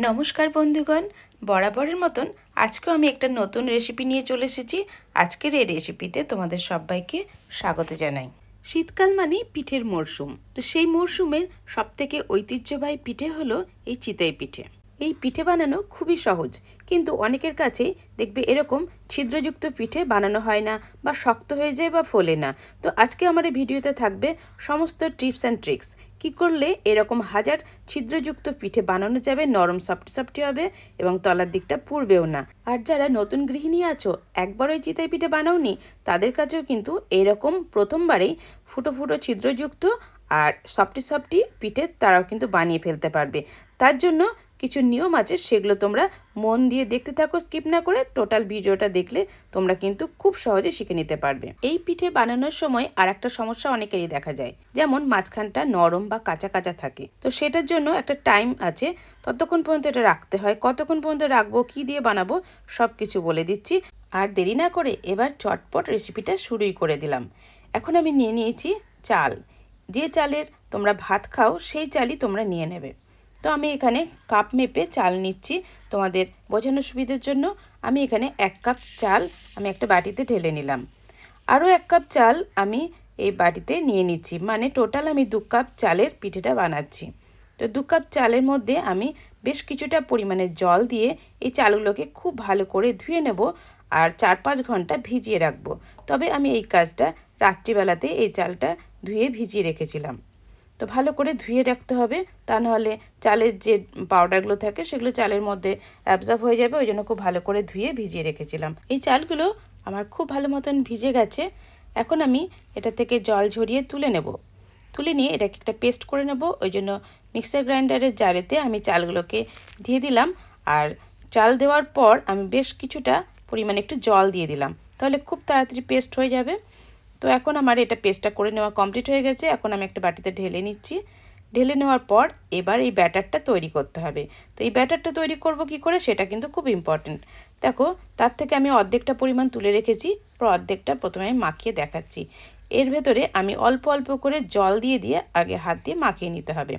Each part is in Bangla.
নমস্কার বন্ধুগণ, বরাবরের মতন আজকেও আমি একটা নতুন রেসিপি নিয়ে চলে এসেছি। আজকের এই রেসিপিতে তোমাদের সবাইকে স্বাগত জানাই। শীতকাল মানেই পিঠের মরশুম। তো সেই মরশুমের সবথেকে ঐতিহ্যবাহী পিঠে হলো এই চিতই পিঠে। এই পিঠে বানানো খুবই সহজ। কিন্তু অনেকের কাছেই দেখবে এরকম ছিদ্রযুক্ত পিঠে বানানো হয় না বা শক্ত হয়ে যায় বা ফোলে না। তো আজকে আমার এই ভিডিওতে থাকবে সমস্ত টিপস অ্যান্ড ট্রিক্স। কি করলে এরকম হাজার ছিদ্রযুক্ত পিঠে বানানো যাবে, নরম সফট সফটি হবে এবং তলার দিকটা পুড়বেও না। আর যারা নতুন গৃহিণী আছো একবার ওই চিতাই পিঠে বানাওনি, তাদের কাছেও কিন্তু এরকম প্রথমবারেই ফুটো ফুটো ছিদ্রযুক্ত আর সফটি সফটি পিঠে তারাও কিন্তু বানিয়ে ফেলতে পারবে। তার জন্য কিছু নিয়ম আছে, সেগুলো তোমরা মন দিয়ে দেখতে থাকো স্কিপ না করে টোটাল ভিডিওটা দেখলে তোমরা কিন্তু খুব সহজে শিখে নিতে পারবে। এই পিঠে বানানোর সময় আর একটা সমস্যা অনেকেরই দেখা যায়, যেমন মাঝখানটা নরম বা কাঁচা কাঁচা থাকে। তো সেটার জন্য একটা টাইম আছে, ততক্ষণ পর্যন্ত এটা রাখতে হয়। কতক্ষণ পর্যন্ত রাখব, কি দিয়ে বানাবো সব কিছু বলে দিচ্ছি। আর দেরি না করে এবার চটপট রেসিপিটা শুরুই করে দিলাম। এখন আমি নিয়ে নিয়েছি চাল। যে চালের তোমরা ভাত খাও, সেই চালই তোমরা নিয়ে নেবে। তো আমি এখানে কাপ মেপে চাল নিচ্ছি তোমাদের বোঝানোর সুবিধার জন্য। আমি এখানে এক কাপ চাল আমি একটা বাটিতে ঢেলে নিলাম। আরও এক কাপ চাল আমি এই বাটিতে নিয়ে নিচ্ছি। মানে টোটাল আমি দু কাপ চালের পিঠেটা বানাচ্ছি। তো দু কাপ চালের মধ্যে আমি বেশ কিছুটা পরিমাণে জল দিয়ে এই চালগুলোকে খুব ভালো করে ধুয়ে নেব আর চার পাঁচ ঘণ্টা ভিজিয়ে রাখব। তবে আমি এই কাজটা রাত্রিবেলাতে এই চালটা ধুয়ে ভিজিয়ে রেখেছিলাম। তো ভালো করে ধুয়ে রাখতে হবে। তা নাহলে চালের যে পাউডারগুলো থাকে সেগুলো চালের মধ্যে অ্যাবজর্ব হয়ে যাবে। ওই জন্য খুব ভালো করে ধুয়ে ভিজিয়ে রেখেছিলাম। এই চালগুলো আমার খুব ভালো মতন ভিজে গেছে। এখন আমি এটা থেকে জল ঝরিয়ে তুলে নেব। তুলে নিয়ে এটাকে একটা পেস্ট করে নেব। ওই জন্য মিক্সার গ্রাইন্ডারের জারেতে আমি চালগুলোকে দিয়ে দিলাম। আর চাল দেওয়ার পর আমি বেশ কিছুটা পরিমাণে একটু জল দিয়ে দিলাম। তাহলে খুব তাড়াতাড়ি পেস্ট হয়ে যাবে। তো এখন আমার এটা পেস্টটা করে নেওয়া কমপ্লিট হয়ে গেছে। এখন আমি একটা বাটিতে ঢেলে নিচ্ছি। ঢেলে নেওয়ার পর এবার এই ব্যাটারটা তৈরি করতে হবে। তো এই ব্যাটারটা তৈরি করব কি করে সেটা কিন্তু খুব ইম্পর্টেন্ট দেখো, তার থেকে আমি অর্ধেকটা পরিমাণ তুলে রেখেছি। অর্ধেকটা প্রথমে আমি মাখিয়ে দেখাচ্ছি। এর ভেতরে আমি অল্প অল্প করে জল দিয়ে দিয়ে আগে হাত দিয়ে মাখিয়ে নিতে হবে।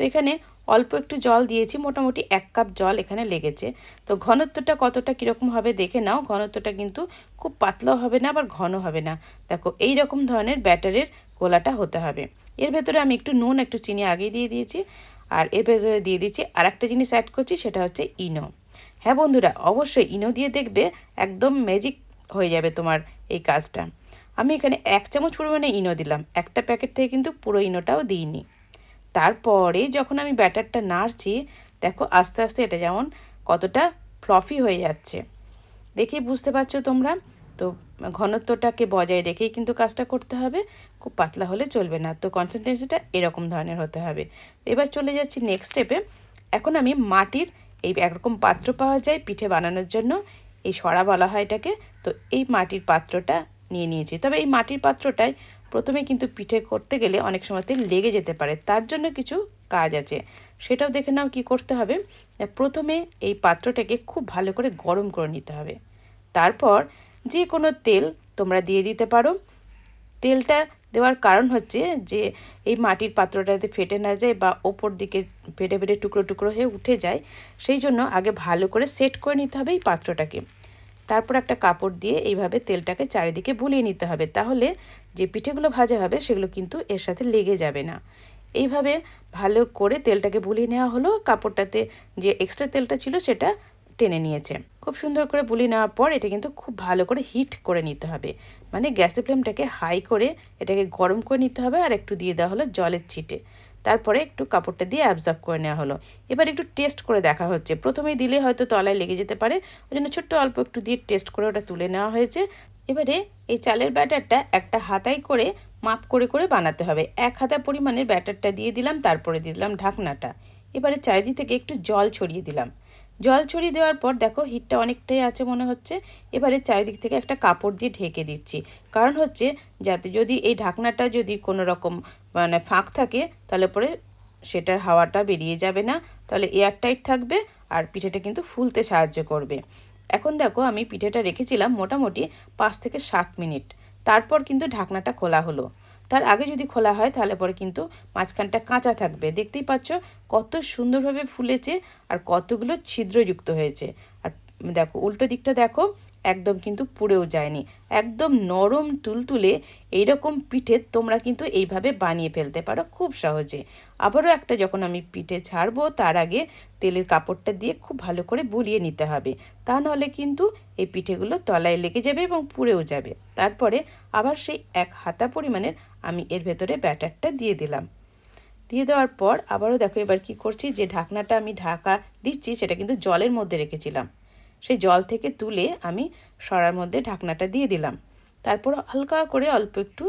তো এখানে অল্প একটু জল দিয়েছি, মোটামুটি এক কাপ জল এখানে লেগেছে। তো ঘনত্বটা কতটা কীরকম হবে দেখে নাও, ঘনত্বটা কিন্তু খুব পাতলাও হবে না আবার ঘন হবে না। দেখো এই রকম ধরনের ব্যাটারের গোলাটা হতে হবে। এর ভেতরে আমি একটু নুন, একটু চিনি আগেই দিয়ে দিয়েছি, আর এর ভেতরে দিয়ে দিচ্ছি আর একটা জিনিস অ্যাড করছি, সেটা হচ্ছে ইনো। হ্যাঁ বন্ধুরা, অবশ্যই ইনো দিয়ে দেখবে একদম ম্যাজিক হয়ে যাবে তোমার এই কাজটা। আমি এখানে এক চামচ পরিমাণে ইনো দিলাম, একটা প্যাকেট থেকে কিন্তু পুরো ইনোটাও দিইনি। তারপরে যখন আমি ব্যাটারটা নাড়ছি, দেখো আস্তে আস্তে এটা যেমন কতটা ফ্লফি হয়ে যাচ্ছে। দেখে বুঝতে পারছ তোমরা? তো ঘনত্বটাকে বজায় রেখেই কিন্তু কাজটা করতে হবে। খুব পাতলা হলে চলবে না। তো কনসেন্ট্রেন্সিটা এরকম ধরনের হতে হবে। এবার চলে যাচ্ছি নেক্সট স্টেপে এখন আমি মাটির এই একরকম পাত্র পাওয়া যায় পিঠে বানানোর জন্য। এই সরা বলা হয় এটাকে। তো এই মাটির পাত্রটা নিয়ে নিয়েছি। তবে এই মাটির পাত্রটায় প্রথমে কিন্তু পিঠে করতে গেলে অনেক সময়তে লেগে যেতে পারে, তার জন্য কিছু কাজ আছে। সেটাও দেখে নাও কি করতে হবে। প্রথমে এই পাত্রটাকে খুব ভালো করে গরম করে নিতে হবে। তারপর যে কোনো তেল তোমরা দিয়ে দিতে পারো। তেলটা দেওয়ার কারণ হচ্ছে যে, এই মাটির পাত্রটা যাতে ফেটে না যায় বা ওপর দিকে ফেটে ফেটে টুকরো টুকরো হয়ে উঠে যায়, সেই জন্য আগে ভালো করে সেট করে নিতে হবে এই পাত্রটাকে। তারপর একটা কাপড় দিয়ে এইভাবে তেলটাকে চারিদিকে বুলিয়ে নিতে হবে। তাহলে যে পিঠেগুলো ভাজা হবে সেগুলো কিন্তু এর সাথে লেগে যাবে না। এইভাবে ভালো করে তেলটাকে বুলিয়ে নেওয়া হলো। কাপড়টাতে যে এক্সট্রা তেলটা ছিল সেটা টেনে নিয়েছে। খুব সুন্দর করে বুলিয়ে নেওয়ার পর এটা কিন্তু খুব ভালো করে হিট করে নিতে হবে। মানে গ্যাসের ফ্লেমটাকে হাই করে এটাকে গরম করে নিতে হবে আর একটু দিয়ে দেওয়া হলো জলের ছিটে। তারপরে একটু কাপড়টা দিয়ে অ্যাবজর্ব করে নেওয়া হলো। এবার একটু টেস্ট করে দেখা হচ্ছে। প্রথমেই দিলে হয়তো তলায় লেগে যেতে পারে। ওই জন্য ছোট্ট অল্প একটু দিয়ে টেস্ট করে ওটা তুলে নেওয়া হয়েছে। এবারে এই চালের ব্যাটারটা একটা হাতাই করে, মাপ করে করে বানাতে হবে। এক হাতা পরিমাণের ব্যাটারটা দিয়ে দিলাম, তারপরে দিলাম ঢাকনাটা। এবারে চারিদিক থেকে একটু জল ছড়িয়ে দিলাম। জল ছড়িয়ে দেওয়ার পর দেখো হিটটা অনেকটাই আছে মনে হচ্ছে। এবারে চারিদিক থেকে একটা কাপড় দিয়ে ঢেকে দিচ্ছি। কারণ হচ্ছে যাতে যদি এই ঢাকনাটা যদি কোনো রকম মানে ফাঁক থাকে, তাহলে পরে সেটার হাওয়াটা বেরিয়ে যাবে না। তাহলে এয়ার টাইট থাকবে আর পিঠেটা কিন্তু ফুলতে সাহায্য করবে। এখন দেখো আমি পিঠেটা রেখেছিলাম মোটামুটি পাঁচ থেকে সাত মিনিট। তারপর কিন্তু ঢাকনাটা খোলা হলো। তার আগে যদি খোলা হয় তাহলে পরে কিন্তু মাঝখানটা কাঁচা থাকবে। দেখতেই পাচ্ছ কত সুন্দরভাবে ফুলেছে আর কতগুলো ছিদ্রযুক্ত হয়েছে। আর দেখো, উল্টো দিকটা দেখো একদম কিন্তু পুড়েও যায়নি। একদম নরম তুলতুলে এইরকম পিঠে তোমরা কিন্তু এইভাবে বানিয়ে ফেলতে পারো খুব সহজে। আবারও একটা যখন আমি পিঠে ছাড়বো, তার আগে তেলের কাপড়টা দিয়ে খুব ভালো করে বুলিয়ে নিতে হবে। তা নাহলে কিন্তু এই পিঠেগুলো তলায় লেগে যাবে এবং পুড়েও যাবে। তারপরে আবার সেই এক হাতা পরিমাণের আমি এর ভেতরে ব্যাটারটা দিয়ে দিলাম। দিয়ে দেওয়ার পর আবারও দেখো এবার কি করছি, যে ঢাকনাটা আমি ঢাকা দিচ্ছি, সেটা কিন্তু জলের মধ্যে রেখেছিলাম। সেই জল থেকে তুলে আমি সরার মধ্যে ঢাকনাটা দিয়ে দিলাম। তারপর হালকা করে অল্প একটু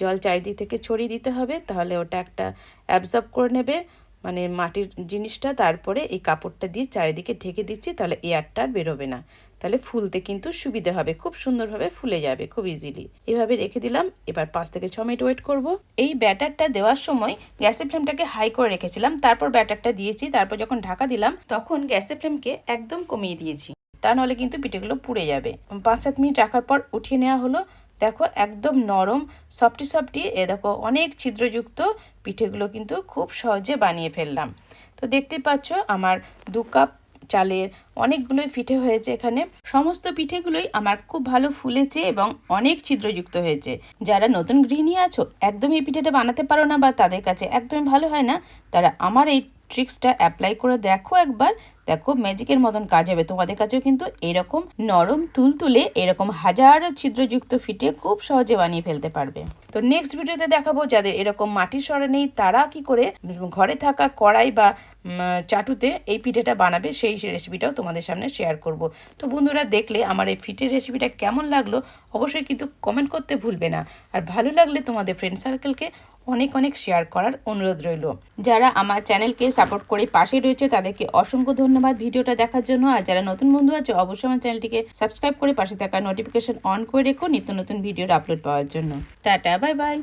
জল চারিদিক থেকে ছড়িয়ে দিতে হবে, তাহলে ওটা একটা অ্যাবজর্ব করে নেবে। মানে মাটির জিনিসটা তারপরে এই কাপড়টা দিয়ে চারিদিকে ঢেকে দিচ্ছি, তাহলে এয়ারটা আর বেরোবে না। তাহলে ফুলতে কিন্তু সুবিধা হবে, খুব সুন্দরভাবে ফুলে যাবে, খুব ইজিলি এভাবে রেখে দিলাম, এবার পাঁচ থেকে ছ মিনিট ওয়েট করব। এই ব্যাটারটা দেওয়ার সময় গ্যাসের ফ্লেমটাকে হাই করে রেখেছিলাম, তারপর ব্যাটারটা দিয়েছি, তারপর যখন ঢাকা দিলাম, তখন গ্যাসের ফ্লেমকে একদম কমিয়ে দিয়েছি। তা নাহলে কিন্তু পিঠেগুলো পুড়ে যাবে। পাঁচ সাত মিনিট রাখার পর উঠিয়ে নেওয়া হলো। দেখো একদম নরম, সফটি সফটি, এ দেখো অনেক ছিদ্রযুক্ত পিঠেগুলো কিন্তু খুব সহজে বানিয়ে ফেললাম। তো দেখতে পাচ্ছ আমার দু কাপ চালের অনেকগুলোই পিঠে হয়েছে এখানে। সমস্ত পিঠেগুলোই আমার খুব ভালো ফুলেছে এবং অনেক ছিদ্রযুক্ত হয়েছে। যারা নতুন গৃহিণী আছো একদম এই পিঠেটা বানাতে পারো না বা তাদের কাছে একদমই ভালো হয় না, তারা আমার এই ট্রিক্সটা অ্যাপ্লাই করে দেখো একবার। দেখো ম্যাজিকের মতন কাজ হবে। তোমাদের কাছেও কিন্তু এরকম নরম তুলতুলে এরকম হাজারো ছিদ্রযুক্ত ফিটে খুব সহজে বানিয়ে ফেলতে পারবে। তো নেক্সট ভিডিওতে দেখাবো যাদের এরকম মাটির সরা নেই, তারা কি করে ঘরে থাকা কড়াই বা চাটুতে এই পিঠেটা বানাবে সেই রেসিপিটাও তোমাদের সামনে শেয়ার করব। তো বন্ধুরা দেখলে আমার এই ফিটের রেসিপিটা কেমন লাগল, অবশ্যই কিন্তু কমেন্ট করতে ভুলবে না। আর ভালো লাগলে তোমাদের ফ্রেন্ড সার্কেলকে অনেক অনেক শেয়ার করার অনুরোধ রইল। যারা আমার চ্যানেলকে সাপোর্ট করে পাশে রয়েছে, তাদেরকে অসংখ্য ধন্যবাদ ভিডিওটা দেখার জন্য। আর যারা নতুন বন্ধু আছে, অবশ্যই আমার চ্যানেলটিকে সাবস্ক্রাইব করে পাশে থাকা নোটিফিকেশন অন করে রেখো নিত্য নতুন ভিডিওর আপলোড পাওয়ার জন্য। Tata bye bye